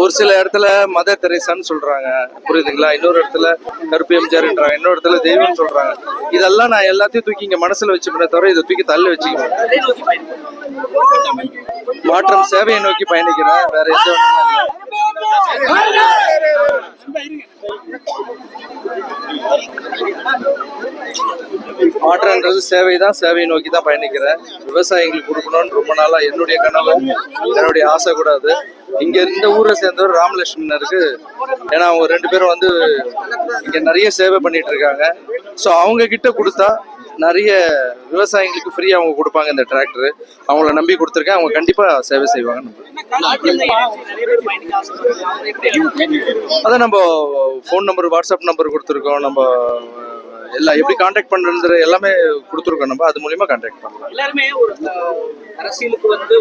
ஒரு சில இடத்துல மத தெரேசான்னு சொல்றாங்க. புரியுதுங்களா? இன்னொரு இடத்துல கருப்பு எம்ஜிஆர்ன்றாங்க. இன்னொரு இடத்துல தெய்வம் சொல்றாங்க. இதெல்லாம் நான் எல்லாத்தையும் தூக்கி இங்க மனசுல வச்சுப்பேனே தவிர இதை தூக்கி தள்ளி வச்சுக்க மாற்றம் சேவையை நோக்கி பயணிக்கிறேன். வேற எந்த. மாற்றம்ன்றது சேவை தான் சேவையை நோக்கி தான் பயணிக்கிறேன். விவசாயிகளுக்கு கொடுக்கணும்னு ரொம்ப நாளா என்னுடைய கனவு. என்னுடைய ஆசை கூட அது. இங்க இந்த ஊரை சேர்ந்தவர் ராமலட்சுமணருக்கு ஏன்னா அவங்க ரெண்டு பேரும் வந்து இங்க நிறைய சேவை பண்ணிட்டு இருக்காங்க. ஸோ அவங்க கிட்ட கொடுத்தா நிறைய விவசாயிகளுக்கு ஃப்ரீயா அவங்க கொடுப்பாங்க இந்த டிராக்டர் அவங்கள நம்பி கொடுத்துருக்கேன். அவங்க கண்டிப்பா சேவை செய்வாங்க நிறைய அதான் நம்ம ஃபோன் நம்பர் வாட்ஸ்அப் நம்பர் கொடுத்துருக்கோம். நம்ம எல்லாம் எப்படி காண்டாக்ட் பண்றது எல்லாமே கொடுத்துருக்கோம் நம்ம. அது மூலியமா காண்டாக்ட் பண்ணலாம் எல்லாருமே அரசியலுக்கு வந்து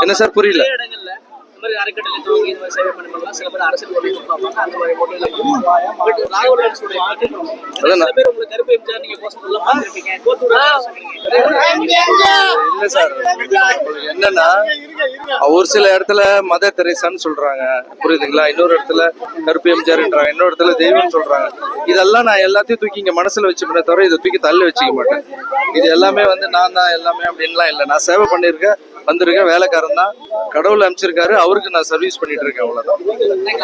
என்ன சார் புரியல? மாதிரி அறக்கட்டளை துவங்கி இந்த மாதிரி சேவை பண்ணலாம் சில பேர் அரசியல் பார்ப்பாங்க. அந்த மாதிரி போட்டு பட் அதான் சில பேர் உங்களுக்கு கருப்பு எம்ஜிஆர் நீங்க கோஷம் எல்லாம் பார்த்துருப்பீங்க கோத்தூர் இல்ல சார். என்னன்னா ஒரு சில இடத்துல மத தெரேசான்னு சொல்றாங்க. புரியுதுங்களா? இன்னொரு இடத்துல கருப்பு எம்ஜிஆர்ன்றாங்க. இன்னொரு இடத்துல தெய்வம் சொல்றாங்க. இதெல்லாம் நான் எல்லாத்தையும் தூக்கி இங்க மனசுல வச்சுப்பேனே தவிர இதை தூக்கி தள்ளி வச்சுக்க மாட்டேன். இது எல்லாமே வந்து நான் தான் எல்லாமே அப்படின்லாம் இல்லை. நான் சேவை பண்ணியிருக்கேன் வந்திருக்கேன் வேலைக்காரன் தான். கடவுள் அமைச்சிருக்காரு அவருக்கு நான் சர்வீஸ் பண்ணிட்டு இருக்கேன் அவ்வளவுதான்.